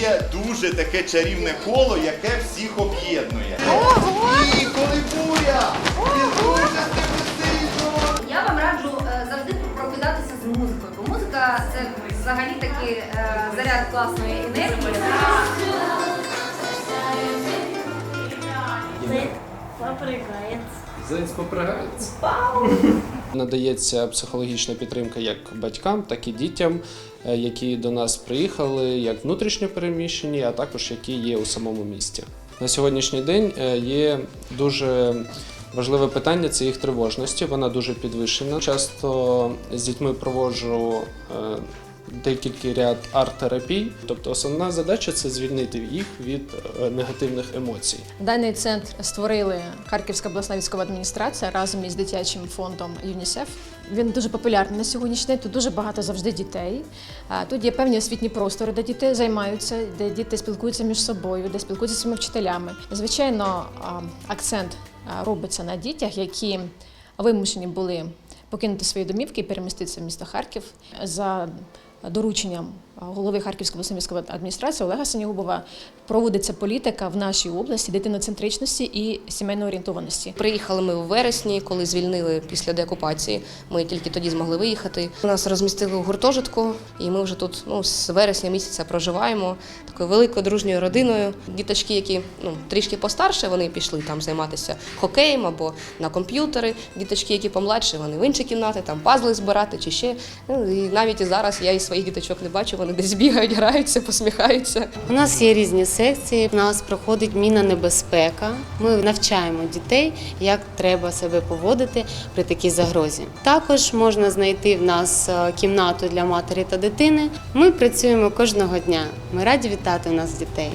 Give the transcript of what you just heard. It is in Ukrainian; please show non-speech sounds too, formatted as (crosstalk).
є дуже таке чарівне коло, яке всіх об'єднує. І коли буря! І дуже сильно! Я вам раджу е, завжди прокидатися з музикою, бо музика це взагалі такий е, заряд класної енергії. Заяць попригається. (laughs) Надається психологічна підтримка як батькам, так і дітям, е, які до нас приїхали, як внутрішньо переміщені, а також які є у самому місті. На сьогоднішній день е, є дуже важливе питання це їх тривожності. Вона дуже підвищена. Часто з дітьми проводжу е, декілька ряд арт-терапій. Тобто основна задача це звільнити їх від е, негативних емоцій. Даний центр створили Харківська обласна військова адміністрація разом із дитячим фондом ЮНІСЕФ. Він дуже популярний на сьогоднішній день. Тут дуже багато завжди дітей. Тут є певні освітні простори, де діти займаються, де діти спілкуються між собою, де спілкуються зі своїми вчителями. Звичайно, акцент робиться на дітях, які вимушені були покинути свої домівки і переміститися в місто Харків за дорученням голови Харківської обласної військової адміністрації Олега Синігубова проводиться політика в нашій області дитиноцентричності і сімейної орієнтованості. Приїхали ми у вересні, коли звільнили після деокупації. Ми тільки тоді змогли виїхати. Нас розмістили у гуртожитку, і ми вже тут ну, з вересня місяця проживаємо такою великою дружньою родиною. Діточки, які ну, трішки постарше, вони пішли там займатися хокеєм або на комп'ютери. Діточки, які помладше, вони в інші кімнати, там пазли збирати чи ще. Ну, і навіть і зараз я і своїх діточок не бачу, вони десь бігають, граються, посміхаються. У нас є різні секції. У нас проходить міна небезпека. Ми навчаємо дітей, як треба себе поводити при такій загрозі. Також можна знайти в нас е, кімнату для матері та дитини. Ми працюємо кожного дня. Ми раді вітати у нас дітей.